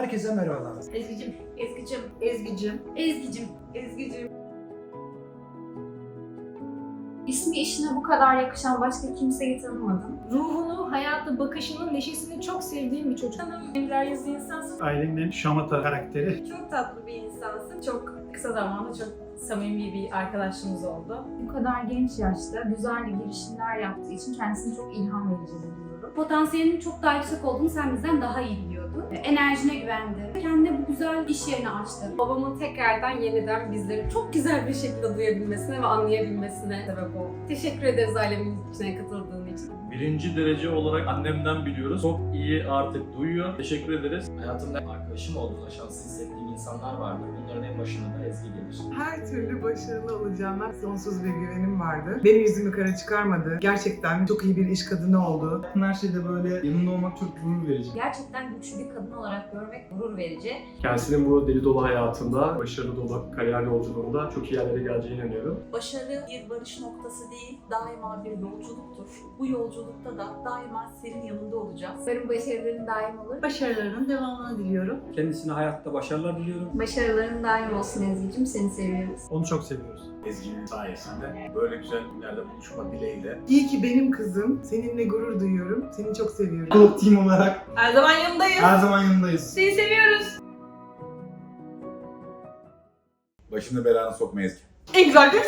Herkese merhabalar. Ezgi'cim, Ezgi'cim, Ezgi'cim. Ezgi'cim, Ezgi'cim. İsmi işine bu kadar yakışan başka kimseyi tanımadım. Ruhunu, hayata bakışını, neşesini çok sevdiğim bir çocuk. Evler yüzlü insansın. Ailenin şamata karakteri. Çok tatlı bir insansın. Çok kısa zamanda çok samimi bir arkadaşlığımız oldu. Bu kadar genç yaşta güzel girişimler yaptığı için kendisini çok ilham verici buluyorum. potansiyelinin çok daha yüksek olduğunu sen bizden daha iyi biliyordun. Enerjine güvendi. Kendine bu güzel iş yerini açtı. Babamın tekrardan yeniden bizleri çok güzel bir şekilde duyabilmesine ve anlayabilmesine sebep oldu. Teşekkür ederiz ailemin içine katıldığın için. Birinci derece olarak annemden biliyoruz. Çok iyi artık duyuyor. Teşekkür ederiz. Hayatımda arkadaşım olduğunda şanslı hissettiğim insanlar vardır. Bunların en başında da Ezgi gelir. Her türlü başarılı olacağına sonsuz bir güvenim vardı. Benim yüzümü kara çıkarmadı. Gerçekten çok iyi bir iş kadını oldu. Her şeyde böyle yanında olmak çok gurur verici. Gerçekten güçlü bir kadın olarak görmek gurur verici. Kendisinin bu deli dolu hayatında, başarılı dolu kariyer yolculuğunda çok iyi yerlere geleceğine inanıyorum. Başarı bir varış noktası değil, daima bir yolculuktur. Bu yolculukta da daima senin yanında olacağız. Umarım başarıların daim olur. Başarılarının devamını diliyorum. Kendisine hayatta başarılar diliyorum. Başarıların daim olsun Ezgi'cim. Seni seviyoruz. Onu çok seviyoruz. Ezgi'nin sayesinde böyle güzel günlerde buluşma dileğiyle İyi ki benim kızım. Seninle gurur duyuyorum. Seni çok seviyorum. Club Team olarak Her zaman yanındayız. her zaman yanındayız. Seni seviyoruz. başını belana sokma Ezgi. En güzel bir